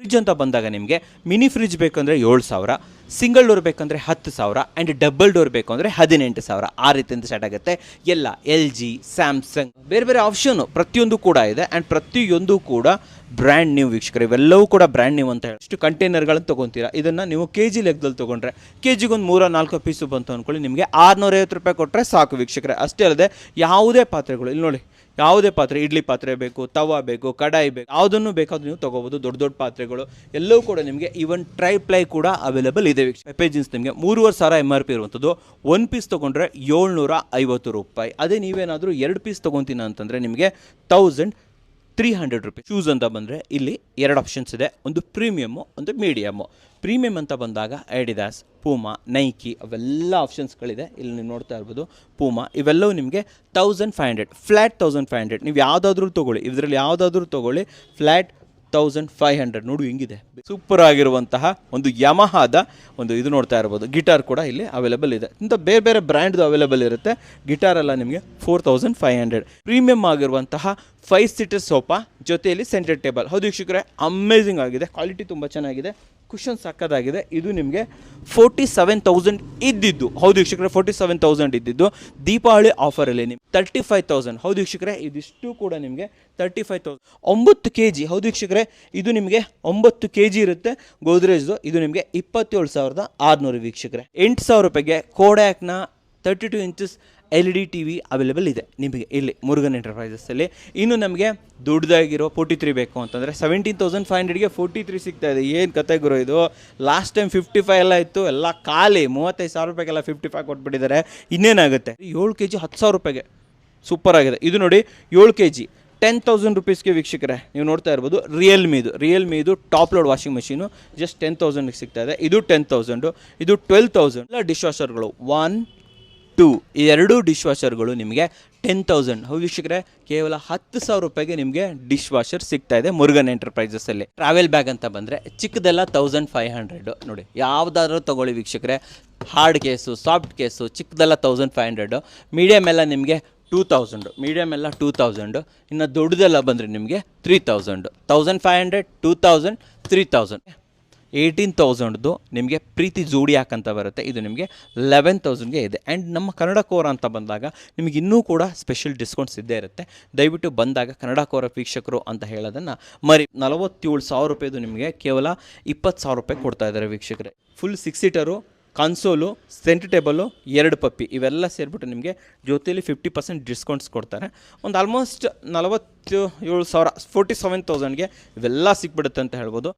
Fridge ಅಂತ ಬಂದಾಗ ನಿಮಗೆ ಮಿನಿ ಫ್ರಿಜ್ ಬೇಕಂದರೆ ಏಳು ಸಾವಿರ ಸಿಂಗಲ್ ಡೋರ್ ಬೇಕಂದರೆ ಹತ್ತು ಸಾವಿರ ಆ್ಯಂಡ್ ಡಬಲ್ ಡೋರ್ ಬೇಕು ಅಂದರೆ ಹದಿನೆಂಟು ಸಾವಿರ. ಆ ರೀತಿಯಿಂದ ಸ್ಟಾರ್ಟ್ ಆಗುತ್ತೆ. ಎಲ್ಲ ಎಲ್ ಜಿ ಸ್ಯಾಮ್ಸಂಗ್ ಬೇರೆ ಬೇರೆ ಆಪ್ಷನು ಪ್ರತಿಯೊಂದು ಕೂಡ ಇದೆ ಆ್ಯಂಡ್ ಪ್ರತಿಯೊಂದು ಕೂಡ ಬ್ರ್ಯಾಂಡ್ ನ್ಯೂ ವೀಕ್ಷಕರು. ಇವೆಲ್ಲವೂ ಕೂಡ ಬ್ರ್ಯಾಂಡ್ ನ್ಯೂ ಅಂತ ಹೇಳಿ. ಇಷ್ಟು ಕಂಟೈನರ್ಗಳನ್ನು ತೊಗೊತೀರಾ? ಇದನ್ನು ನೀವು ಕೆ ಜಿ ಲೆಕ್ಕದಲ್ಲಿ ತೊಗೊಂಡ್ರೆ ಕೆ ಜಿಗೊಂದು ಮೂರ ನಾಲ್ಕು ಪೀಸು ಬಂತು ಅಂದ್ಕೊಳ್ಳಿ ನಿಮಗೆ ಆರುನೂರೈವತ್ತು ರೂಪಾಯಿ ಕೊಟ್ಟರೆ ಸಾಕು ವೀಕ್ಷಕರೇ. ಅಷ್ಟೇ ಅಲ್ಲದೆ ಯಾವುದೇ ಪಾತ್ರೆಗಳು, ಇಲ್ಲಿ ನೋಡಿ. ಯಾವುದೇ ಪಾತ್ರೆ, ಇಡ್ಲಿ ಪಾತ್ರೆ ಬೇಕು, ತವಾ ಬೇಕು, ಕಡಾಯಿ ಬೇಕು, ಯಾವುದನ್ನು ಬೇಕಾದ್ರೂ ನೀವು ತೊಗೋಬೋದು. ದೊಡ್ಡ ದೊಡ್ಡ ಪಾತ್ರೆಗಳು. ಎಲ್ಲವೂ ಕೂಡ ನಿಮಗೆ ಈವನ್ ಟ್ರೈ ಪ್ಲೈ ಕೂಡ ಅವೈಲೇಬಲ್ ಇದೆ ಪೆಪೆ ಜೀನ್ಸ್ ನಿಮಗೆ ಮೂರುವರೆ ಸಾವಿರ ಎಂ ಆರ್ ಪಿ ಇರುವಂಥದ್ದು. ಒನ್ ಪೀಸ್ ತೊಗೊಂಡ್ರೆ ಏಳ್ನೂರ ಐವತ್ತು ರೂಪಾಯಿ. ಅದೇ ನೀವೇನಾದರೂ ಎರಡು ಪೀಸ್ ತೊಗೊತೀನಿ ಅಂತಂದರೆ ನಿಮಗೆ thousand three hundred rupees shoes ಅಂತ ಬಂದರೆ ಇಲ್ಲಿ ಎರಡು ಆಪ್ಷನ್ಸ್ ಇದೆ. ಒಂದು ಪ್ರೀಮಿಯಮ್ಮು ಒಂದು ಮೀಡಿಯಮ್ಮು ಪ್ರೀಮಿಯಮ್ ಅಂತ ಬಂದಾಗ ಎಡಿದಾಸ್ ಪೂಮಾ ನೈಕಿ ಅವೆಲ್ಲ ಆಪ್ಷನ್ಸ್ಗಳಿದೆ ಇಲ್ಲಿ ನೀವು ನೋಡ್ತಾ ಇರ್ಬೋದು ಪೂಮಾ ಇವೆಲ್ಲವೂ ನಿಮಗೆ thousand five hundred flat thousand five hundred ನೀವು ಯಾವುದಾದ್ರೂ ತೊಗೊಳ್ಳಿ. ಇದರಲ್ಲಿ ಯಾವುದಾದ್ರೂ ತೊಗೊಳ್ಳಿ ಫ್ಲ್ಯಾಟ್ ತೌಸಂಡ್ ಫೈವ್ ಹಂಡ್ರೆಡ್. ನೋಡು ಹಿಂಗಿದೆ. ಸೂಪರ್ ಆಗಿರುವಂತಹ ಒಂದು ಯಮಹಾದ ಒಂದು ಇದು ನೋಡ್ತಾ ಇರ್ಬೋದು. ಗಿಟಾರ್ ಕೂಡ ಇಲ್ಲಿ ಅವೈಲೇಬಲ್ ಇದೆ. ಇಂಥ ಬೇರೆ ಬೇರೆ ಬ್ರ್ಯಾಂಡ್ದು ಅವೈಲೇಬಲ್ ಇರುತ್ತೆ. ಗಿಟಾರ್ ಎಲ್ಲ ನಿಮಗೆ four thousand five hundred. Premium ಆಗಿರುವಂತಹ ಫೈವ್ ಸೀಟರ್ ಸೋಫಾ ಜೊತೆಯಲ್ಲಿ ಸೆಂಟರ್ ಟೇಬಲ್ ಹೌದು ವೀಕ್ಷಕರೇ ಅಮೇಝಿಂಗ್ ಆಗಿದೆ. ಕ್ವಾಲಿಟಿ ತುಂಬ ಚೆನ್ನಾಗಿದೆ. ಕುಷನ್ ಸಕ್ಕದಾಗಿದೆ. ಇದು ನಿಮಗೆ ಫೋರ್ಟಿ ಸೆವೆನ್ ತೌಸಂಡ್ ಇದ್ದಿದ್ದು. ಹೌದು ವೀಕ್ಷಕರೇ ಫೋರ್ಟಿ ಸೆವೆನ್ ತೌಸಂಡ್ ಇದ್ದಿದ್ದು. ದೀಪಾವಳಿ ಆಫರಲ್ಲಿ ನಿಮ್ಗೆ ತರ್ಟಿ ಫೈವ್ ತೌಸಂಡ್ ಹೌದು ವೀಕ್ಷಕರೇ, ಇದಿಷ್ಟು ಕೂಡ ನಿಮಗೆ ತರ್ಟಿ ಫೈವ್ ತೌಸಂಡ್ ಒಂಬತ್ತು ಕೆ ಜಿ ಹೌದು ವೀಕ್ಷಕರೇ ಇದು ನಿಮಗೆ ಒಂಬತ್ತು ಕೆ ಜಿ ಇರುತ್ತೆ. ಗೋದ್ರೇಜ್ದು, ಇದು ನಿಮಗೆ ಇಪ್ಪತ್ತೇಳು ಸಾವಿರದ ಆರುನೂರು ವೀಕ್ಷಕರೇ. ಎಂಟು ಸಾವಿರ ರೂಪಾಯಿಗೆ ಕೋಡ್ಯಾಕ್ನ thirty two inches L E D T V available ಇದೆ. ನಿಮಗೆ ಇಲ್ಲಿ ಮುರುಗನ್ ಎಂಟರ್ಪ್ರೈಸಸ್ಸಲ್ಲಿ ಇನ್ನು ನಮಗೆ ದೊಡ್ಡದಾಗಿರೋ ಫೋರ್ಟಿ ತ್ರೀ ಬೇಕು ಅಂತಂದರೆ ಸೆವೆಂಟೀನ್ ತೌಸಂಡ್ ಫೈವ್ ಹಂಡ್ರೆಡ್ಗೆ ಫೋರ್ಟಿ ತ್ರೀ ಸಿಗ್ತಾ ಇದೆ. ಏನು ಕತೆ ಗುರು ಇದು? ಲಾಸ್ಟ್ ಟೈಮ್ ಫಿಫ್ಟಿ ಫೈವ್ ಎಲ್ಲ ಇತ್ತು. ಎಲ್ಲ ಖಾಲಿ. ಮೂವತ್ತೈದು ಸಾವಿರ ರೂಪಾಯಿಗೆಲ್ಲ ಫಿಫ್ಟಿ ಫೈವ್ ಕೊಟ್ಬಿಟ್ಟಿದ್ದಾರೆ. ಇನ್ನೇನಾಗುತ್ತೆ? ಏಳು ಕೆ ಜಿ ಹತ್ತು ಸಾವಿರ ರೂಪಾಯಿಗೆ. ಸೂಪರ್ ಆಗಿದೆ. ಇದು ನೋಡಿ ಏಳು ಕೆ ಜಿ ಟೆನ್ ತೌಸಂಡ್ ರುಪೀಸ್ಗೆ ವೀಕ್ಷಕರೇ, ನೀವು ನೋಡ್ತಾ ಇರ್ಬೋದು ರಿಯಲ್ಮಿದು ರಿಯಲ್ಮಿದು top load washing machine just ten ತೌಸಂಡ್ಗೆ ಸಿಗ್ತಾ ಇದೆ. ಇದು ಟೆನ್ ತೌಸಂಡು ಇದು ಟ್ವೆಲ್ ತೌಸಂಡ್ ಎಲ್ಲ ಡಿಶ್ ವಾಷರ್ಗಳು ಒನ್ ಟೂ ಈ ಎರಡೂ ಡಿಶ್ ವಾಷರ್ಗಳು ನಿಮಗೆ ಟೆನ್ ತೌಸಂಡ್ ಹೌದು ವೀಕ್ಷಕರೇ, ಕೇವಲ ಹತ್ತು ಸಾವಿರ ರೂಪಾಯಿಗೆ ನಿಮಗೆ ಡಿಶ್ ವಾಷರ್ ಸಿಗ್ತಾ ಇದೆ ಮುರುಗನ್ ಎಂಟರ್ಪ್ರೈಸಸ್ಸಲ್ಲಿ ಟ್ರಾವೆಲ್ ಬ್ಯಾಗ್ ಅಂತ ಬಂದರೆ ಚಿಕ್ಕದೆಲ್ಲ ತೌಸಂಡ್ ಫೈವ್ ಹಂಡ್ರೆಡ್ ನೋಡಿ, ಯಾವುದಾದ್ರೂ ತೊಗೊಳ್ಳಿ ವೀಕ್ಷಕರೇ. ಹಾರ್ಡ್ ಕೇಸು ಸಾಫ್ಟ್ ಕೇಸು ಚಿಕ್ಕದೆಲ್ಲ ತೌಸಂಡ್ ಫೈವ್ ಹಂಡ್ರೆಡು ಮೀಡಿಯಮ್ ಎಲ್ಲ ನಿಮಗೆ ಟೂ ತೌಸಂಡು ಮೀಡಿಯಮ್ ಎಲ್ಲ ಟೂ ತೌಸಂಡು ಇನ್ನು ದೊಡ್ಡದೆಲ್ಲ ಬಂದರೆ ನಿಮಗೆ three thousand thousand five hundred two thousand three thousand eighteen ತೌಸಂಡ್ದು ನಿಮಗೆ ಪ್ರೀತಿ ಜೋಡಿ ಅಂತ ಬರುತ್ತೆ. ಇದು ನಿಮಗೆ ಲೆವೆನ್ ತೌಸಂಡ್ಗೆ ಇದೆ. ಆ್ಯಂಡ್ ನಮ್ಮ ಕನ್ನಡ ಕೋರ ಅಂತ ಬಂದಾಗ ನಿಮಗೆ ಇನ್ನೂ ಕೂಡ ಸ್ಪೆಷಲ್ ಡಿಸ್ಕೌಂಟ್ಸ್ ಇದ್ದೇ ಇರುತ್ತೆ. ದಯವಿಟ್ಟು ಬಂದಾಗ ಕನ್ನಡ ಕೋರ ವೀಕ್ಷಕರು ಅಂತ ಹೇಳೋದನ್ನು ಮರಿ. ನಲವತ್ತೇಳು ಸಾವಿರ ರೂಪಾಯಿದು ನಿಮಗೆ ಕೇವಲ ಇಪ್ಪತ್ತು ಸಾವಿರ ರೂಪಾಯಿ ಕೊಡ್ತಾ ಇದ್ದಾರೆ ವೀಕ್ಷಕರೇ. Full six seater console centre table ಎರಡು ಪಪ್ಪಿ, ಇವೆಲ್ಲ ಸೇರಿಬಿಟ್ಟು ನಿಮಗೆ ಜೊತೆಯಲ್ಲಿ ಫಿಫ್ಟಿ ಪರ್ಸೆಂಟ್ ಡಿಸ್ಕೌಂಟ್ಸ್ ಕೊಡ್ತಾರೆ. ಒಂದು ಆಲ್ಮೋಸ್ಟ್ ನಲವತ್ತು ಏಳು ಸಾವಿರ ಫೋರ್ಟಿ ಸೆವೆನ್ ತೌಸಂಡ್ಗೆ ಇವೆಲ್ಲ ಸಿಕ್ಬಿಡುತ್ತೆ ಅಂತ ಹೇಳ್ಬೋದು.